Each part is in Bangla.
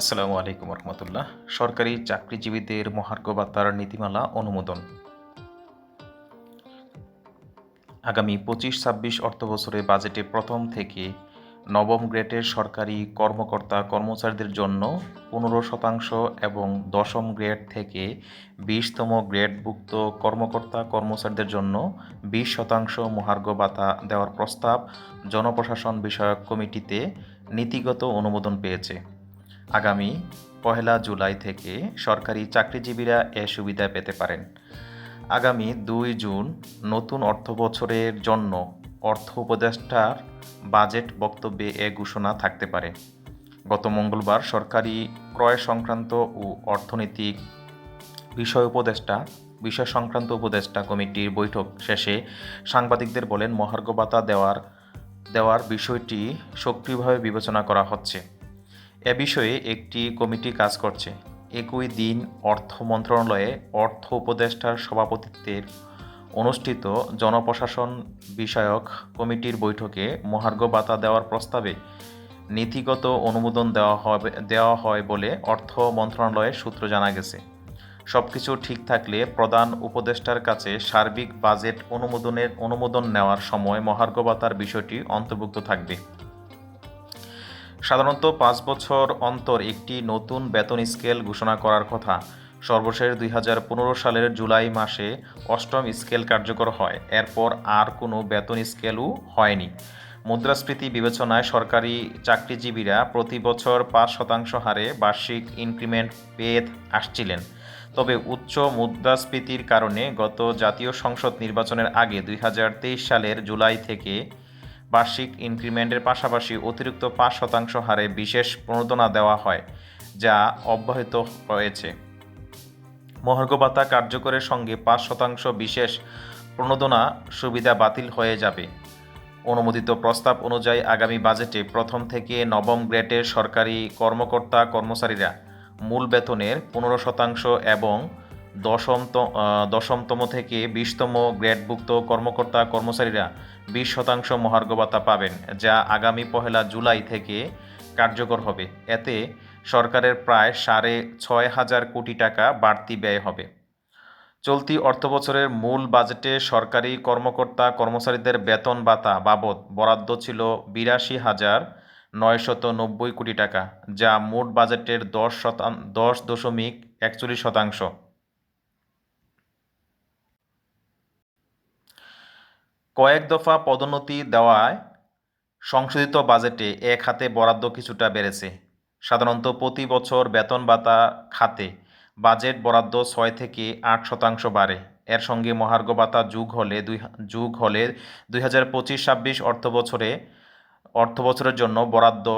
আসসালামু আলাইকুম রহমতুল্লাহ। সরকারি চাকরিজীবীদের মহার্ঘ ভাতার নীতিমালা অনুমোদন। আগামী পঁচিশ ছাব্বিশ অর্থবছরে বাজেটে প্রথম থেকে নবম গ্রেডের সরকারি কর্মকর্তা কর্মচারীদের জন্য পনেরো শতাংশ এবং দশম গ্রেড থেকে বিশতম গ্রেডভুক্ত কর্মকর্তা কর্মচারীদের জন্য বিশ শতাংশ মহার্ঘ ভাতা দেওয়ার প্রস্তাব জনপ্রশাসন বিষয়ক কমিটিতে নীতিগত অনুমোদন পেয়েছে। আগামী পহেলা জুলাই থেকে সরকারি চাকরিজীবীরা এ সুবিধা পেতে পারেন। আগামী দুই জুন নতুন অর্থবছরের জন্য অর্থ উপদেষ্টার বাজেট বক্তব্যে এ ঘোষণা থাকতে পারে। গত মঙ্গলবার সরকারি ক্রয় সংক্রান্ত ও অর্থনৈতিক বিষয় উপদেষ্টা, বিষয় সংক্রান্ত উপদেষ্টা কমিটির বৈঠক শেষে সাংবাদিকদের বলেন, মহার্ঘ ভাতা দেওয়ার দেওয়ার বিষয়টি সক্রিয়ভাবে বিবেচনা করা হচ্ছে। এ বিষয়ে একটি কমিটি কাজ করছে। একই দিন অর্থ মন্ত্রণালয়ে অর্থ উপদেষ্টার সভাপতিত্বের অনুষ্ঠিত জনপ্রশাসন বিষয়ক কমিটির বৈঠকে মহার্ঘ ভাতা দেওয়ার প্রস্তাবে নীতিগত অনুমোদন দেওয়া হবে, দেওয়া হয় বলে অর্থ মন্ত্রণালয়ের সূত্র জানা গেছে। সব কিছু ঠিক থাকলে প্রধান উপদেষ্টার কাছে সার্বিক বাজেট অনুমোদনের, অনুমোদন নেওয়ার সময় মহার্ঘ ভাতার বিষয়টি অন্তর্ভুক্ত থাকবে। সাধারণত পাঁচ বছর অন্তর একটি নতুন বেতন স্কেল ঘোষণা করার কথা। সর্বশেষ দুই হাজার পনেরো সালের জুলাই মাসে অষ্টম স্কেল কার্যকর হয়। এরপর আর কোনো বেতন স্কেলও হয়নি। মুদ্রাস্ফীতি বিবেচনায় সরকারি চাকরিজীবীরা প্রতি বছর পাঁচ শতাংশ হারে বার্ষিক ইনক্রিমেন্ট পেয়ে আসছিলেন। তবে উচ্চ মুদ্রাস্ফীতির কারণে গত জাতীয় সংসদ নির্বাচনের আগে দুই হাজার তেইশ সালের জুলাই থেকে বার্ষিক ইনক্রিমেন্টের পাশাপাশি অতিরিক্ত পাঁচ শতাংশ হারে বিশেষ প্রণোদনা দেওয়া হয়, যা অব্যাহত রয়েছে। মহার্ঘ ভাতা কার্যকরের সঙ্গে পাঁচ শতাংশ বিশেষ প্রণোদনা সুবিধা বাতিল হয়ে যাবে। অনুমোদিত প্রস্তাব অনুযায়ী আগামী বাজেটে প্রথম থেকে নবম গ্রেডের সরকারি কর্মকর্তা কর্মচারীরা মূল বেতনের পনেরো শতাংশ এবং দশম দশমতম থেকে বিশতম গ্রেডভুক্ত কর্মকর্তা কর্মচারীরা বিশ শতাংশ মহার্ঘ ভাতা পাবেন, যা আগামী পহেলা জুলাই থেকে কার্যকর হবে। এতে সরকারের প্রায় সাড়ে ছয় হাজার কোটি টাকা বাড়তি ব্যয় হবে। চলতি অর্থবছরের মূল বাজেটে সরকারি কর্মকর্তা কর্মচারীদের বেতন ভাতা বাবদ বরাদ্দ ছিল বিরাশি হাজার নয়শত নব্বই কোটি টাকা, যা মোট বাজেটের দশ শতাং, দশ দশমিক একচল্লিশ শতাংশ। কয়েক দফা পদোন্নতি দেওয়ায় সংশোধিত বাজেটে এ খাতে বরাদ্দ কিছুটা বেড়েছে। সাধারণত প্রতি বছর বেতন ভাতা খাতে বাজেট বরাদ্দ ছয় থেকে আট শতাংশ বাড়ে। এর সঙ্গে মহার্ঘ ভাতা যুগ হলে দুই যুগ হলে দুই হাজার পঁচিশ ছাব্বিশ অর্থ বছরে, অর্থ বছরের জন্য বরাদ্দ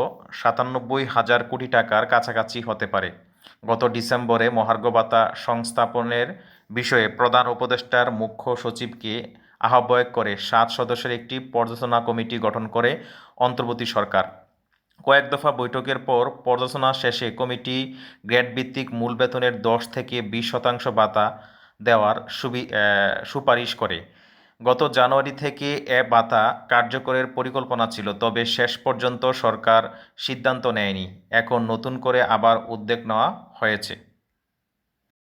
সাতানব্বই হাজার কোটি টাকার কাছাকাছি হতে পারে। গত ডিসেম্বরে মহার্ঘ ভাতা সংস্থাপনের বিষয়ে প্রধান উপদেষ্টার মুখ্য সচিবকে আহ্বায়ক করে সাত সদস্যের একটি পর্যালোচনা কমিটি গঠন করে অন্তর্বর্তী সরকার। কয়েক দফা বৈঠকের পর পর্যালোচনা শেষে কমিটি গ্রেড ভিত্তিক মূল বেতনের দশ থেকে বিশ শতাংশ ভাতা দেওয়ার সুবি সুপারিশ করে। গত জানুয়ারি থেকে এ ভাতা কার্যকরের পরিকল্পনা ছিল, তবে শেষ পর্যন্ত সরকার সিদ্ধান্ত নেয়নি। এখন নতুন করে আবার উদ্যোগ নেওয়া হয়েছে।